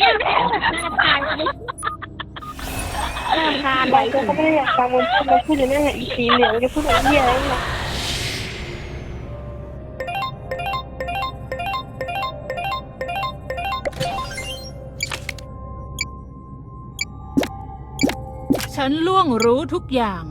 น่ารำคาญน่ารำคาญไปก็ไม่ได้อยากฟังมันพูดมันพูดอย่างนั้นอีสีเหลืองจะพูดอะไรเหี้ยอะไรนะฉันล่วงรู้ทุกอย่าง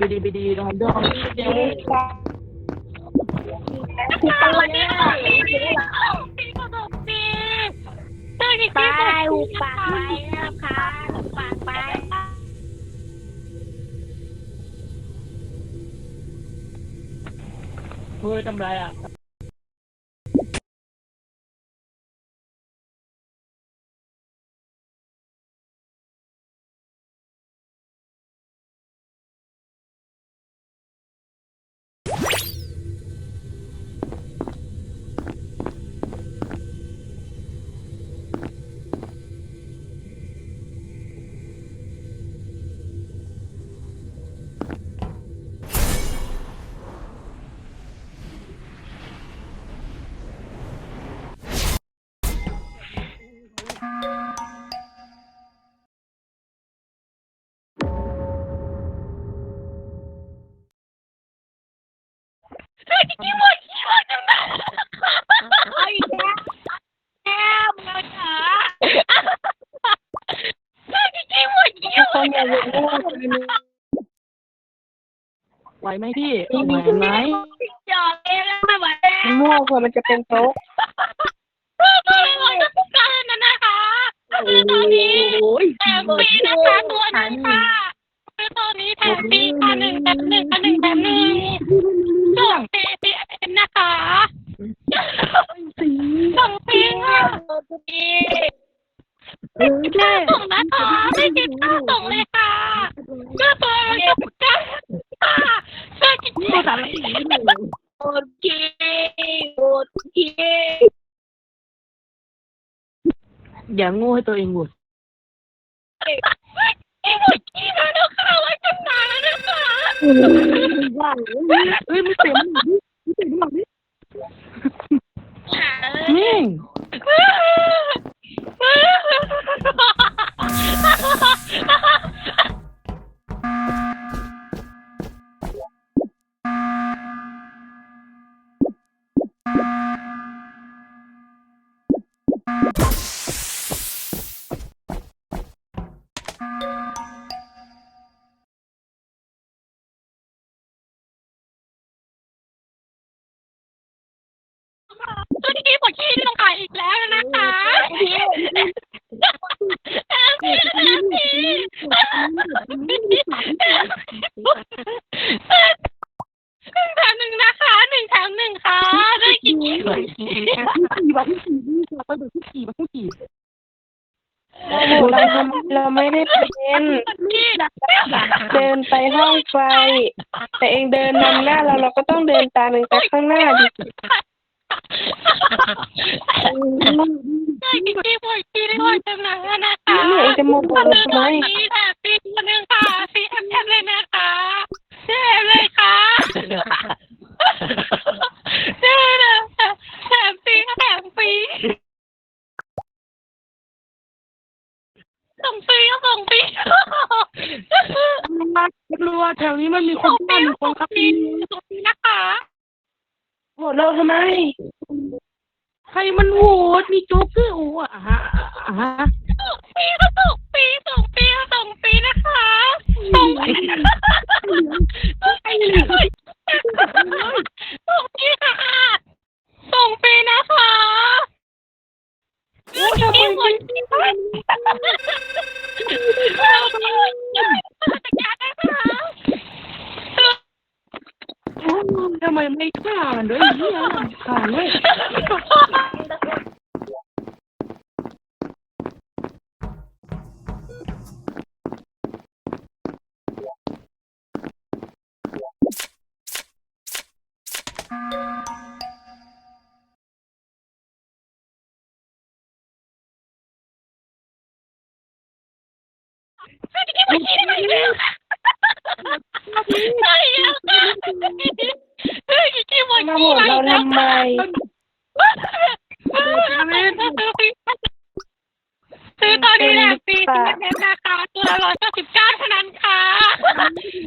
ไปดีไปดีรอนดองเดี๋ยวฟังอะไรเนี่ยไปหูปากไปน่ารำคาญหูปากไปเฮ้ยทำไรอะ ไหวไหมพี่ไหวไหมจอดเองไม่ไหวแล้วโง่เผื่อมันจะเป็นโต๊ะไม่ไหวแล้วทุกการนะนะคะคือตอนนี้โอ้ยแถมฟรีนะคะตัวหนึงค่ะคือตอนนี้แถมฟรีค่ะหนึ่งแถมหนึ่งค่ะหนึ่งแถมหนึ่งส่งฟรีฟรีเอ็นนะคะส่งฟรีค่ะฟรีไม่คิดค่าส่งนะคะไม่คิดค่าส่งเลยค่ะก็ตัวเราจะประกัน อย่าโง่ให้ตัวเองหมดเอ็งหมดกี้แล้วค่ะไว้ตั้งนานแล้วนะคะว่าเอ้ยไม่เต็มไม่เต็มหรอกนี่ เราทำเราไม่ได้เป็นนี่เดินไปห้องไฟ แต่เองเดินนำหน้าเราเราก็ต้องเดินตามเองไปข้างหน้าดิได้กินกี่หมดกี้ได้หมดจังนะนะคะนี่เองจะโมโหเราทำไม นี่แถมฟรีคนหนึ่งค่ะฟรีแอมแอมเลยนะคะแอมเลยค่ะแน่เลยแถมฟรีก็แถมฟรีส่งฟรีก็ส่งฟรี รัว แถวนี้มันมีคส่นงฟรีบ้านก็คนส่งครับฟรีส่งฟรีนะคะ โหเราทำไม ใครมันโหดมีโจ๊กเกอร์โอ้อะฮะอะฮะส่งฟรีก็ส่งฟรีส่งฟรีก็ส่งฟรีนะคะส่งฟ ช่วยที่ไม่คิดไม่เลยใช่แล้วค่ะเฮ้ยมาโหวตเราทำไมซื้อตอนนี้แหละปีที่เป็นราคาตัวละร้อยเก้าสิบเก้าเท่านั้นค่ะ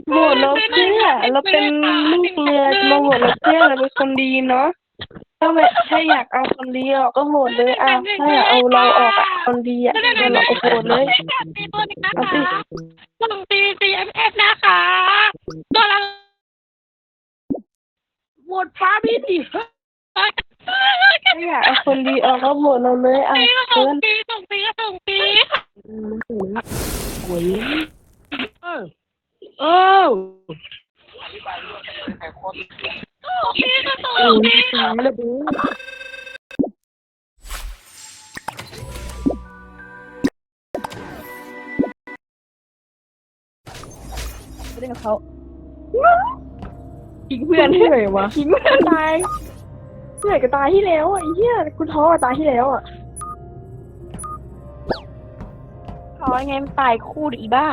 โหวตเราเพื่อเราเป็นลูกเรือมาโหวเราเพื่อเราเป็นคนดีเนาะ ถ้าแบบถ้าอยากเอาคนดีออกก็โหวตเลยอะถ้าอยากเอาเราออกอะคนดีอะเดี๋ยวเราก็โหวตเลยเอาสิส่งปี CMF นะคะตัวละโหวตฟ้าพี่ดิถ้าอยากเอาคนดีออกก็โหวตเราเลยอะปีก็ส่เชิงญปีส่งปีก็ส่งปีโอ้ยเออเออปี ก็ส่งโอ้ยปีตายแล้วบูเล่นกับเขาทิ้งเพื่อนเหนื่อยวะทิ้งเพื่อนตายเหนื่อยกับตายที่แล้วอะไอ้เหี้ยคุณท้อกับตายที่แล้วอะท้อยังไงมันตายคู่ดิอีบ้า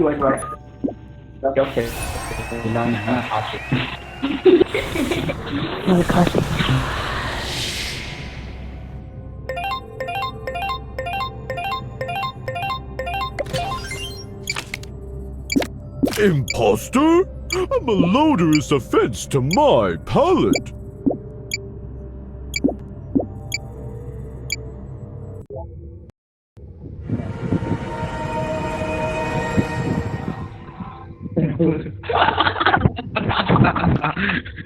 ช่วยช่วยแล้วโอเคเราหนังมาเอาสิ Imposter? A malodorous offense to my palate.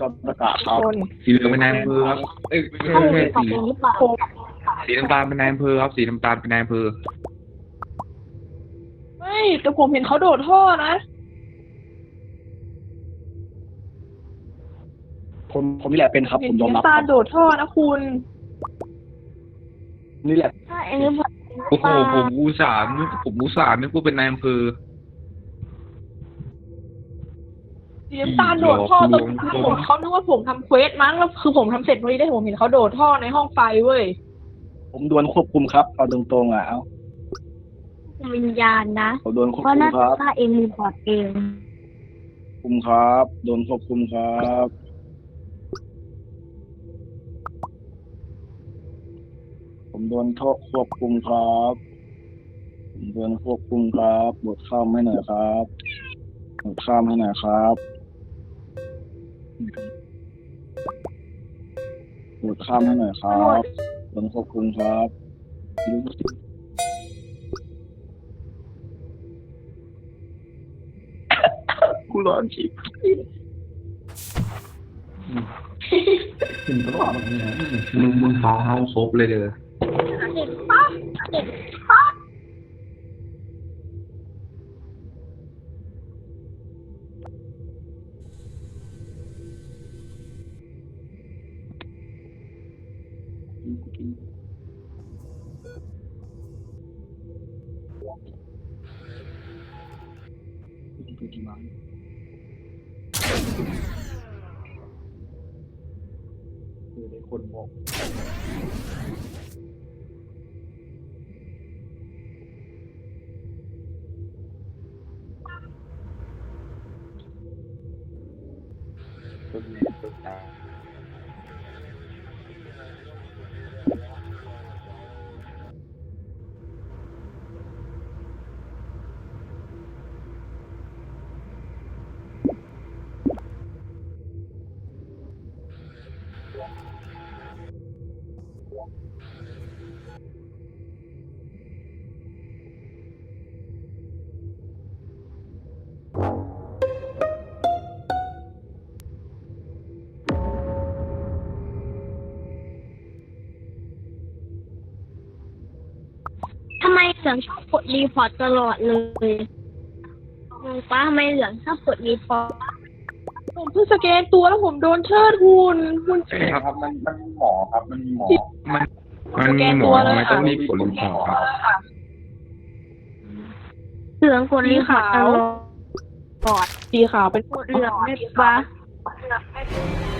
จอมประกาศครับคนสีเหลืองเป็นนายอำเภอครับ เอ้ยไม่ใช่ไม่ใช่สี สีน้ำตาลเป็นนายอำเภอครับ สีน้ำตาลเป็นนายอำเภอ ไม่แต่ผมเห็นเขาโดดท่อนะผมผมนี่แหละเป็นครับ เห็ผนมยอมรับน้ำตาลโดดท่อนะคุณ นี่แหละ ใช่อันนี้โอ้โห ผมอุตส่าห์นึกผมอุตส่าห์นึกว่าเป็นนายอำเภอ สีน้ำตาลโดดท่อตรงลงคือลงผมเขานึกว่าผมทำเควสมั้งแล้วคือผมทำเสร็จพอดีได้ผมเห็นเขาโดดท่อในห้องไฟเว้ย ผมโดนควบคุมครับเอาตรงๆอะเอาวิญญาณนะผมโดนควบเพราะคุมน่าคจะรับฆ่าเองรีพอร์ตเองคุมครับ โดนควบคุมครับ ผมโดนโทษควบคุมครับ ผมโดนควบคุมครับบทข้ามให้หน่อยครับบทข้ามให้หน่อยครับบทข้ามให้หน่อยครับ โดนควบคุมครับกูร้อนจิบถึงตลอดเลยมึงมึงฟ้องเขาครบเลยเด้อเห็นปะเห็น ปะคือในคนมองต้นไม้ต้นตา เหลืองชอบกดรีพอร์ตตลอดเลยงงปะทำไมเหลืองชอบกดรีพอร์ตผมเพิ่งสแกนตัวแล้วผมโดนเชิดหุ่นหุ่น ใช่ครับ มันมันมีหมอครับ มันมีหมอ มันมันสแกมีนหมตัอวเลยไม่ต้องค่ะรีบกดรีพอร์ตครับเหลืองกดรีพอร์ตตลอดสีขาวเป็นกดเหลืองไม่ปะ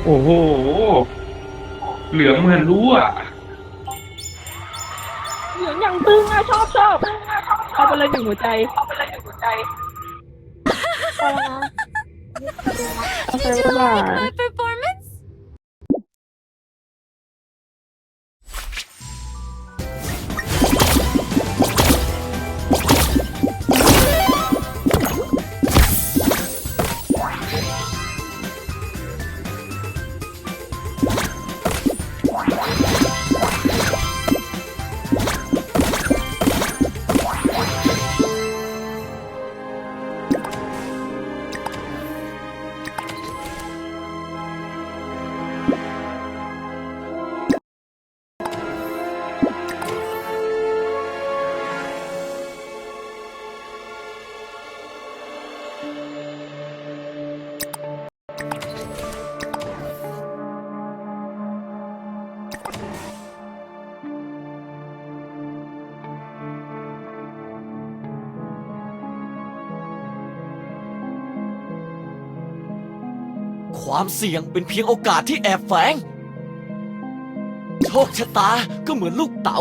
โอ้โห เหลืองเหมือนรู้อะ เหลืองอย่างตึงอะชอบชอบเอาไปเลยหนึ่งหัวใจเอาไปเลยหนึ่งหัวใจเอาไปเลยว่า My performance ความเสี่ยงเป็นเพียงโอกาสที่แอบแฝง โชคชะตาก็เหมือนลูกเต๋า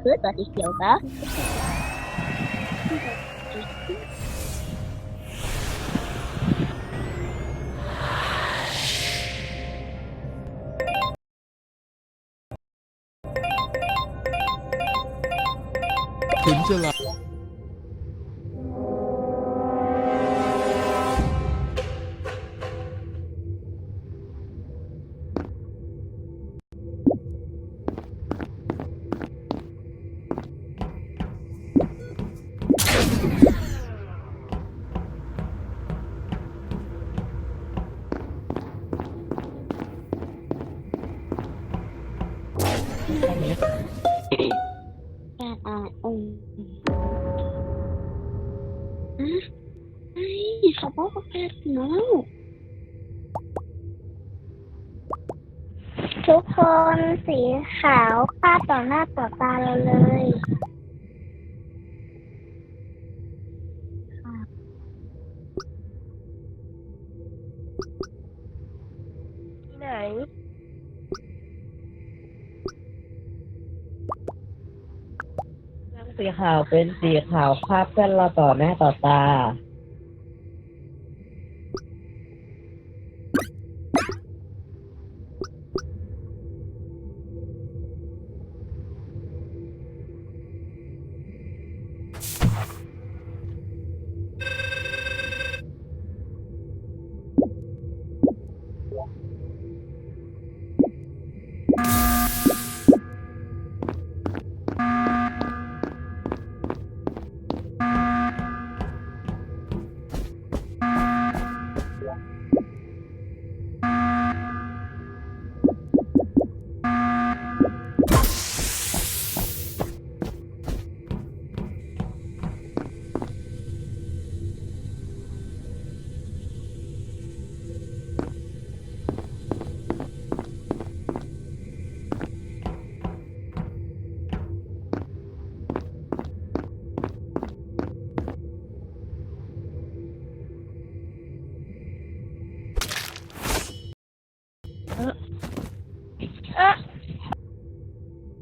คือตัวสีเขียวปะ ถึงจ เขาบอกว่าแปดเนาะทุกคนสีขาวคาดต่อหน้าต่อตาเราเลยไหน สีขาวเป็นสีขาวคาบเพื่อนเราต่อหน้าต่อตา